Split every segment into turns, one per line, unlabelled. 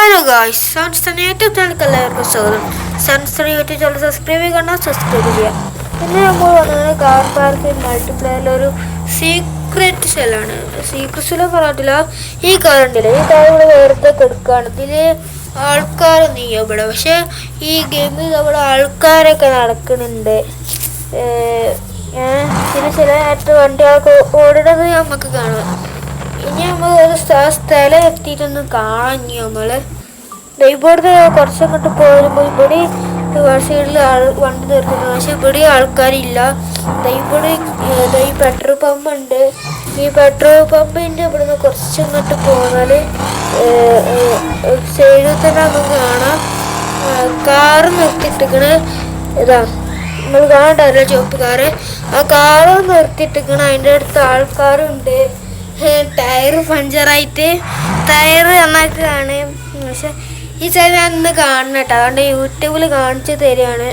Hello guys സൺസ്റ്റൺ YouTube ചാനലിലേക്ക് എല്ലാവർക്കും സ്വാഗതം. സൺസ്റ്റൺ യൂട്യൂബ് ചാനൽ സബ്സ്ക്രൈബ് ചെയ്യണം സബ്സ്ക്രൈബ് ചെയ്യുക ഇന്ന് നമ്മൾ വന്നത് കാർ പാർക്ക് മൾട്ടിപ്ലെയറിൽ ഒരു സീക്രട്ട് സെല്ലാണ് സീക്രട്ട് സെല്ല് പറഞ്ഞിട്ടില്ല ഈ കാർ ഉണ്ടല്ലോ ഈ കാർ ഇവിടെ വെറുതെ കിടക്കുകയാണ്. ഇതിൽ ആൾക്കാരൊന്നും ഇവിടെ. പക്ഷേ ഈ ഗെയിമിൽ നമ്മുടെ ആൾക്കാരൊക്കെ നടക്കുന്നുണ്ട്. പിന്നെ ചില നേരത്തെ വണ്ടികളൊക്കെ ഓടുന്നത് നമുക്ക് കാണാം. ഇനി നമ്മൾ ഒരു സ്ഥ- സ്ഥലം എത്തിയിട്ടൊന്ന് കാണാം ഇനി നമ്മൾ. ദേ ഇവിടുന്ന് കുറച്ചങ്ങോട്ട് പോരുമ്പോൾ ഇവിടെ സൈഡിൽ ആൾ വണ്ടി നിർത്തുന്നു. പക്ഷെ ഇവിടെ ആൾക്കാരില്ല. ഇവിടെ ഈ പെട്രോൾ പമ്പ് ഉണ്ട്. ഈ പെട്രോൾ പമ്പിന്റെ ഇവിടുന്ന് കുറച്ചങ്ങോട്ട് പോന്നാൽ സൈഡിൽ തന്നെ നമുക്ക് കാണാം. കാറ് നിർത്തിയിട്ടിരിക്കണ ഇതാ. നമ്മൾ കാണണ്ടല്ലോ ചുവപ്പ് കാറ് ആ കാറ് നിർത്തിയിട്ടിക്കണ് അതിന്റെ അടുത്ത് ആൾക്കാരുണ്ട്. ടയർ പഞ്ചറായിട്ട്. ടയർ നന്നാക്കുകയാണ് പക്ഷെ ഈ ചാനൽ ഞാൻ ഇന്ന് കാണണം കേട്ടോ. അതുകൊണ്ട് യൂട്യൂബിൽ കാണിച്ചു തരികയാണ്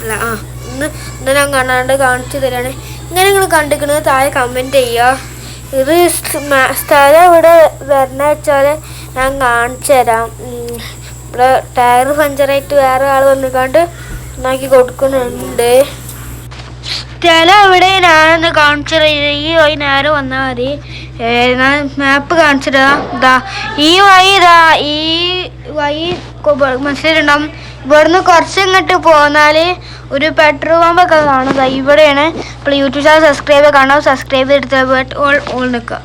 അല്ല ആ ഇന്ന് ഇന്ന് ഞാൻ കാണാണ്ട് കാണിച്ചു തരികയാണ് ഇങ്ങനെ നിങ്ങൾ കണ്ടിരിക്കുന്നത് താഴെ കമന്റ് ചെയ്യുക. ഇത് സ്ഥലം ഇവിടെ വരണ വെച്ചാൽ ഞാൻ കാണിച്ചു തരാം. ഇവിടെ ടയർ പഞ്ചറായിട്ട് വേറെ ആൾ വന്നിക്കാണ്ട് ഉണ്ടാക്കി കൊടുക്കുന്നുണ്ട്. സ്ഥലം എവിടെ? ഞാനൊന്ന് കാണിച്ചു. ഈ വഴി നേരെ വന്നാൽ മതി. ഞാൻ മാപ്പ് കാണിച്ചിട്ടാ ഇതാ ഈ വഴി ഇതാ ഈ വഴി മനസ്സിലുണ്ടാവും ഇവിടുന്ന് കുറച്ച് ഇങ്ങോട്ട് പോന്നാൽ ഒരു പെട്രോൾ പമ്പൊക്കെ ഒക്കെ ദാ ഇവിടെയാണ്. ഇപ്പൊ യൂട്യൂബ് ചാനൽ സബ്സ്ക്രൈബ് കാണാം സബ്സ്ക്രൈബ് എടുത്ത് ഓൾ ഓൾ നിൽക്കുക.